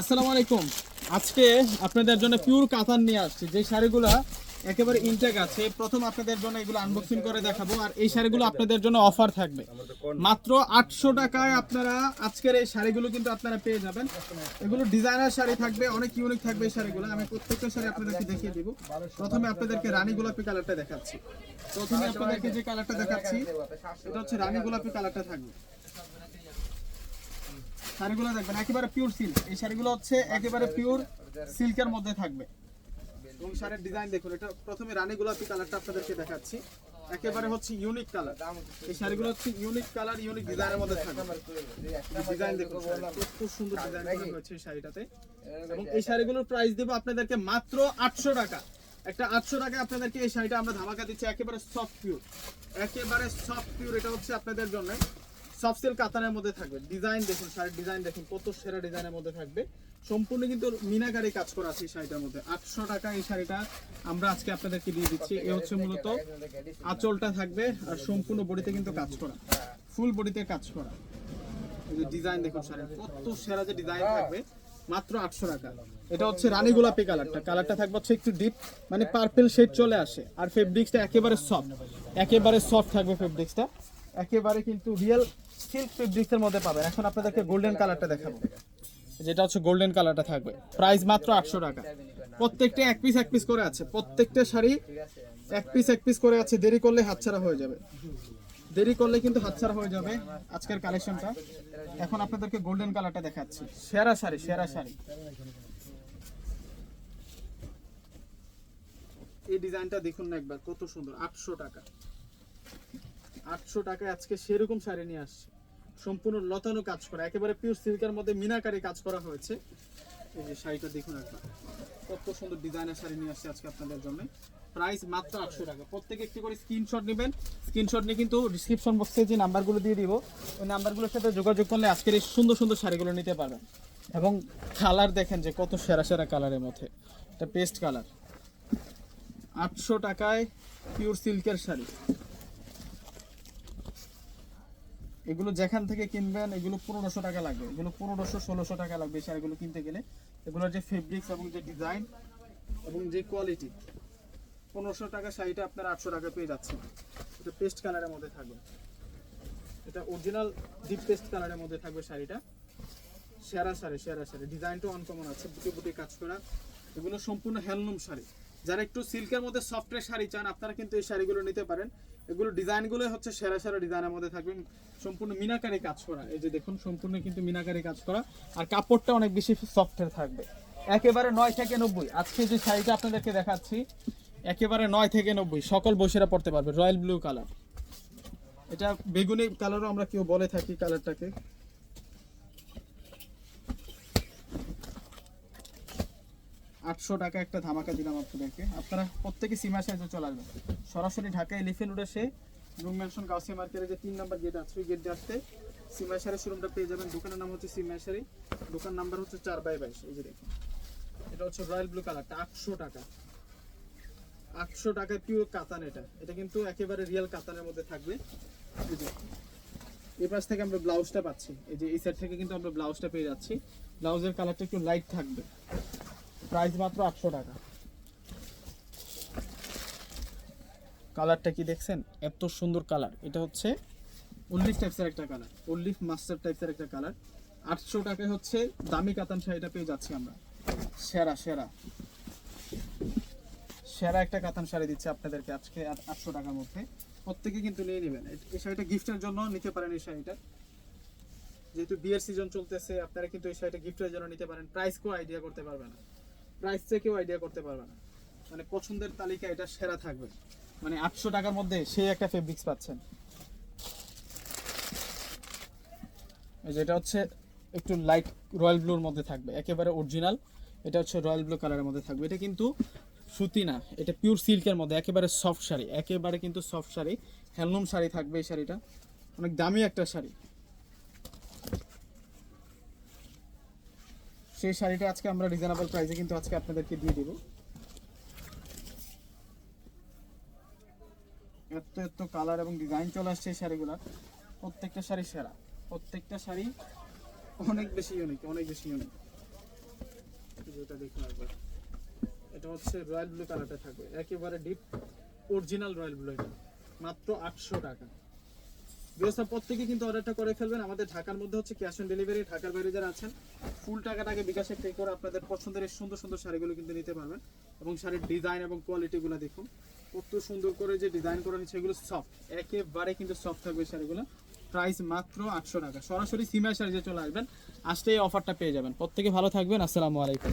আসসালামু আলাইকুম। আজকে আপনাদের জন্য পিওর কাতান নিয়ে আসছি। যে শাড়িগুলো একেবারে ইনটেক আছে, প্রথম আপনাদের জন্য এগুলো আনবক্সিং করে দেখাবো, আর এই শাড়িগুলো আপনাদের জন্য অফার থাকবে। মাত্র আটশো টাকায় আপনারা আজকের এই শাড়িগুলো কিন্তু আপনারা পেয়ে যাবেন। এগুলো ডিজাইনার শাড়ি থাকবে, অনেক ইউনিক থাকবে এই শাড়িগুলো। আমি প্রত্যেকটা শাড়ি আপনাদেরকে দেখিয়ে দিব। প্রথমে আপনাদেরকে রানী গোলাপি কালারটা দেখাচ্ছি। প্রথমে আপনাদেরকে যে কালারটা দেখাচ্ছি, এটা হচ্ছে রানী গোলাপি কালারটা থাকবে। শাড়িগুলো দেখবেন, একেবারে পিওর সিল্ক এই শাড়িগুলো হচ্ছে একেবারে পিওর সিল্কের মধ্যে থাকবে। এবং শাড়ির ডিজাইন দেখুন, এটা প্রথমে রানী গোলাপি কালারটা আপনাদেরকে দেখাচ্ছি। একেবারে হচ্ছে ইউনিক কালার এই শাড়িগুলো হচ্ছে ইউনিক কালার ইউনিক ডিজাইনের মধ্যে থাকবে। ডিজাইন দেখুন খুব সুন্দর ডিজাইন করা হয়েছে এই শাড়িটাতে। এবং এই শাড়িগুলোর প্রাইস দেবো আপনাদেরকে মাত্র আটশো টাকা। একটা আটশো টাকা আপনাদেরকে এই শাড়িটা আমরা ধামাকা দিচ্ছি, একেবারে সফট পিওর একেবারে সফট পিওর এটা হচ্ছে আপনাদের জন্য। সফট সিল্ক কাতানের মধ্যে থাকবে। ডিজাইন দেখুন, শাড়ির ডিজাইন দেখুন, কত সেরা ডিজাইনের মধ্যে থাকবে। সম্পূর্ণ কিন্তু মিনাকারি কাজ করা আছে শাড়িটার মধ্যে। আটশো টাকা এই শাড়িটা আমরা আজকে আপনাদেরকে দিয়ে দিচ্ছি। এ হচ্ছে মূলত আঁচলটা থাকবে আর সম্পূর্ণ বডিতে কিন্তু কাজ করা। ফুল বডিতে কাজ করা। ডিজাইন দেখুন শাড়ির কত সেরা যে ডিজাইন থাকবে। মাত্র আটশো টাকা। এটা হচ্ছে রানী গোলাপি কালারটা। কালারটা থাকবে হচ্ছে একটু ডিপ মানে পার্পেল শেড চলে আসে। আর ফেব্রিক্সটা একেবারে সফট একেবারে সফট থাকবে ফেব্রিক্সটা একেবারে কিন্তু রিয়েল সিল্ক ফেব্রিক্সের মধ্যে পাবেন। এখন আপনাদেরকে গোল্ডেন কালারটা দেখাবো। যেটা হচ্ছে গোল্ডেন কালারটা থাকবে। প্রাইস মাত্র আটশো টাকা। প্রত্যেকটা এক পিস এক পিস করে আছে। প্রত্যেকটা শাড়ি এক পিস এক পিস করে আছে। দেরি করলে হাতছাড়া হয়ে যাবে। দেরি করলে কিন্তু হাতছাড়া হয়ে যাবে আজকের কালেকশনটা এখন আপনাদেরকে গোল্ডেন কালারটা দেখাচ্ছি। সেরা শাড়ি সেরা শাড়ি। এই ডিজাইনটা দেখুন না একবার, কত সুন্দর। আটশো টাকা। আটশো টাকায় আজকে সেরকম শাড়ি নিয়ে আসছে। সম্পূর্ণ লতানো কাজ করা, একেবারে পিওর সিল্কের মধ্যে মিনাকারি কাজ করা হয়েছে। এই যে শাড়িটা দেখুন একবার। কত সুন্দর ডিজাইনের শাড়ি নিয়ে আসছে আজকে আপনাদের জন্য। প্রাইস মাত্র আটশো টাকা। প্রত্যেকে একটি করে স্ক্রিনশট নেবেন। স্ক্রিনশট নিয়ে কিন্তু ডিসক্রিপশন বক্সে যে নাম্বারগুলো দিয়ে দিব, ওই নাম্বারগুলোর সাথে যোগাযোগ করলে আজকের এই সুন্দর সুন্দর শাড়িগুলো নিতে পারবেন। এবং কালার দেখেন যে কত সেরা সেরা কালারের মধ্যে। এটা পেস্ট কালার আটশো টাকায় পিওর সিল্কের শাড়ি। এগুলো যেখান থেকে কিনবেন, এগুলো পনেরোশো টাকা লাগবে। এগুলো পনেরোশো, ষোলোশো টাকা লাগবে এই শাড়িগুলো কিনতে গেলে। এগুলোর যে ফেব্রিক্স এবং যে ডিজাইন এবং যে কোয়ালিটি পনেরোশো টাকা শাড়িটা আপনারা আটশো টাকা পেয়ে যাচ্ছেন। এটা পেস্ট কালারের মধ্যে থাকবে। এটা অরিজিনাল ডিপ পেস্ট কালারের মধ্যে থাকবে শাড়িটা। সেরা শাড়ি সেরা শাড়ি। ডিজাইনটাও অনকমন আছে বুটি বুটি কাজ করা। এগুলো সম্পূর্ণ হ্যান্ডলুম শাড়ি। যারা একটু সিল্কের মধ্যে সফটের শাড়ি চান, আপনারা কিন্তু এই শাড়িগুলো নিতে পারেন। এগুলো ডিজাইনগুলো হচ্ছে সেরা সেরা ডিজাইনের মধ্যে থাকবে। সম্পূর্ণ মিনাকারি কাজ করা। এই যে দেখুন, সম্পূর্ণ কিন্তু মিনাকারি কাজ করা। আর কাপড়টা অনেক বেশি সফটের থাকবে। একেবারে নয় থেকে নব্বই। আজকে যে শাড়িটা আপনাদেরকে দেখাচ্ছি, একেবারে নয় থেকে নব্বই। সকল বসেরা পড়তে পারবে। Royal blue colour. এটা বেগুনি কালারও আমরা কেউ বলে থাকি কালারটাকে। আটশো টাকা একটা ধামাকা দিলাম আপনাদেরকে। আপনারা প্রত্যেকে সীমা সাইজে চলে আসবেন। সরাসরি ঢাকা এলিফেন্ট রোডে সে রুম ম্যানশন গাউসিয়া মার্কেটে যে তিন নাম্বার গেট আছে, ওই গেট দিয়ে আসতে সীমাশারি শোরুমটা পেয়ে যাবেন। দোকানের নাম হচ্ছে সীমাশারি দোকান নাম্বার হচ্ছে চার বাই বাইশ, এই যে দেখুন। এটা হচ্ছে রয়্যাল ব্লু কালারটা আটশো টাকা। আটশো টাকায় পিওর কাতান এটা। এটা কিন্তু একেবারে রিয়েল কাতানের মধ্যে থাকবে। এই পাশ থেকে আমরা ব্লাউজটা পাচ্ছি। এই যে এই সাইড থেকে কিন্তু আমরা ব্লাউজটা পেয়ে যাচ্ছি। ব্লাউজের কালারটা একটু লাইট থাকবে। প্রাইস মাত্র আটশো টাকা। কালারটা কি দেখছেন? এত সুন্দর কালার। এটা হচ্ছে উল্লিফ টাইপসের একটা কালার। উল্লিফ মাস্টার টাইপসের একটা কালার। আটশো টাকায় হচ্ছে দামি কাতান শাড়িটা পেয়ে যাচ্ছি আমরা। সেরা সেরা। সেরা একটা কাতান শাড়ি দিচ্ছে আপনাদেরকে আজকে আটশো টাকার মধ্যে। প্রত্যেকে কিন্তু নিয়ে নেবেন। এই শাড়িটা গিফটের জন্য নিতে পারেন এই শাড়িটা। যেহেতু বিয়ের সিজন চলতেছে, আপনারা কিন্তু এই শাড়িটা গিফটের জন্য নিতে পারেন। প্রাইস কেউ আইডিয়া করতে পারবে না। প্রাইস কেউ আইডিয়া করতে পারবে না। মানে পছন্দের তালিকা এটা সেরা থাকবে। মানে আটশো টাকার মধ্যে সেই একটা ফেব্রিক্স পাচ্ছেন। এই যে এটা হচ্ছে একটু লাইট রয়্যাল ব্লুর মধ্যে থাকবে, একেবারে অরিজিনাল এটা হচ্ছে রয়্যাল ব্লু কালারের মধ্যে থাকবে। এটা কিন্তু সুতি না, এটা পিওর সিল্কের মধ্যে, একেবারে সফট শাড়ি, একেবারে কিন্তু সফট শাড়ি। হ্যান্ডলুম শাড়ি থাকবে এই শাড়িটা। অনেক দামি একটা শাড়ি। সেই শাড়িটা আজকে আমরা রিজনেবল প্রাইসে কিন্তু আজকে আপনাদেরকে দিয়ে দিব। এত এত কালার এবং ডিজাইন চলে আসছে এই শাড়িগুলার প্রত্যেকটা শাড়ি সেরা। প্রত্যেকটা শাড়ি অনেক বেশি ইউনিক অনেক বেশি ইউনিক যেটা দেখুন একবার। এটা হচ্ছে রয়্যাল ব্লু কালারটা থাকবে। একেবারে ডিপ অরিজিনাল রয়্যাল ব্লু এটা। মাত্র আটশো টাকা। ব্যবস্থা প্রত্যেকে কিন্তু অর্ডারটা করে ফেলবেন। আমাদের ঢাকার মধ্যে হচ্ছে ক্যাশ অন ডেলিভারি ঢাকার বাইরে যারা আছেন ফুল টাকাটাকে বিকাশে পে করে আপনাদের পছন্দের এই সুন্দর সুন্দর শাড়িগুলো কিন্তু নিতে পারবেন। এবং শাড়ির ডিজাইন এবং কোয়ালিটিগুলো দেখুন, কত সুন্দর করে যে ডিজাইন করা হয়েছে, এগুলো সফট একেবারে কিন্তু সফট থাকবে শাড়িগুলো। প্রাইস মাত্র আটশো টাকা। সরাসরি সিমাই শাড়ি যে চলে আসবেন আসলে এই অফারটা পেয়ে যাবেন। প্রত্যেকে ভালো থাকবেন, আসসালামু আলাইকুম।